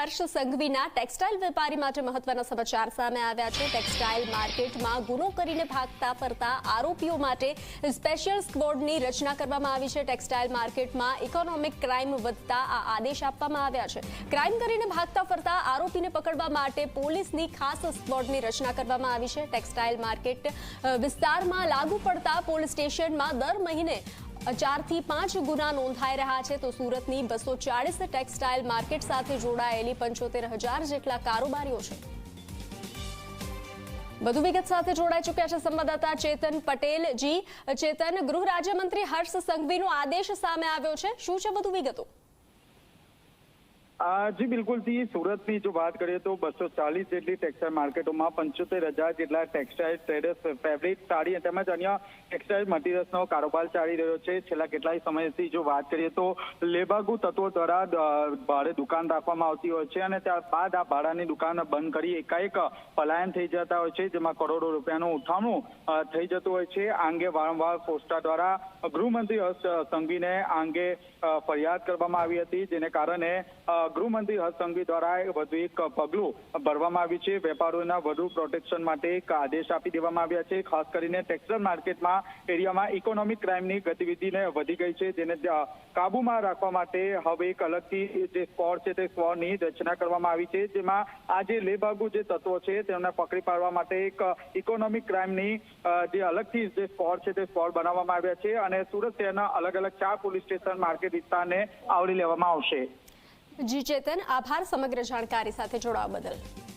હર્ષ સંઘવીના textile વેપારી માટે મહત્વના સમાચાર સામે આવ્યા છે. ટેક્સટાઇલ માર્કેટમાં ગુનો કરીને ભાગતા ફરતા આરોપીઓ માટે સ્પેશિયલ સ્કવોડની રચના કરવામાં આવી છે. ટેક્સટાઇલ માર્કેટમાં ઇકોનોમિક ક્રાઇમ વધતા આ આદેશ આપવામાં આવ્યા છે. ક્રાઇમ કરીને ભાગતા ફરતા આરોપીને પકડવા માટે પોલીસની ખાસ સ્કવોડની રચના કરવામાં આવી છે. ટેક્સટાઇલ માર્કેટ વિસ્તારમાં લાગુ પડતા પોલીસ સ્ટેશનમાં દર મહિને ચારથી પાંચ ગુના નોંધાઈ રહ્યા છે તો સુરતની બસો ચાળીસ ટેક્સટાઇલ માર્કેટ સાથે જોડાયેલી પંચોતેર હજાર જેટલા કારોબારીઓ છે. વધુ વિગત સાથે જોડાઈ ચૂક્યા છે સંવાદદાતા ચેતન પટેલ જી. ચેતન, ગૃહ રાજ્યમંત્રી હર્ષ સંઘવીનો આદેશ સામે આવ્યો છે. શું છે વધુ વિગતો? જી બિલકુલથી સુરતની જો વાત કરીએ તો બસો ચાલીસ જેટલી ટેક્સટાઇલ માર્કેટોમાં પંચોતેર હજાર જેટલા ટેક્સટાઇલ ટ્રેડર્સ ફેબ્રિક સાડી તેમજ અન્ય ટેક્સટાઇલ મટીરિયલ્સનો કારોબાર ચાલી રહ્યો છે. છેલ્લા કેટલાય સમયથી જો વાત કરીએ તો લેબાગુ તત્વો દ્વારા ભાડે દુકાન રાખવામાં આવતી હોય છે અને ત્યારબાદ આ ભાડાની દુકાન બંધ કરી એકાએક પલાયન થઈ જતા હોય છે, જેમાં કરોડો રૂપિયાનું ઉઠામણું થઈ જતું હોય છે. આ અંગે વારંવાર પોસ્ટા દ્વારા ગૃહમંત્રી હર્ષ સંઘવીને આ અંગે ફરિયાદ કરવામાં આવી હતી, જેને કારણે ગૃહમંત્રી હર્ષ સંઘવી દ્વારા વધુ એક પગલું ભરવામાં આવ્યું છે. વેપારીઓના વધુ પ્રોટેક્શન માટે એક આદેશ આપી દેવામાં આવ્યા છે. ખાસ કરીને ટેક્સટાઇલ માર્કેટમાં એરિયામાં ઇકોનોમિક ક્રાઇમની ગતિવિધિને વધી ગઈ છે. જેને કાબૂમાં કાબુમાં રાખવા માટે હવે એક અલગથી જે સ્કોડ છે તે સ્કોડની રચના કરવામાં આવી છે. જેમાં આ જે લેભાગુ જે તત્વો છે તેમને પકડી પાડવા માટે એક ઇકોનોમિક ક્રાઇમની જે અલગથી જે સ્કોડ છે તે સ્કોડ બનાવવામાં આવ્યા છે અને સુરત શહેરના અલગ અલગ ચાર પોલીસ સ્ટેશન માર્કેટ વિસ્તારને આવરી લેવામાં આવશે. જી ચેતન આભાર સમગ્ર જાણકારી સાથે જોડાવા બદલ.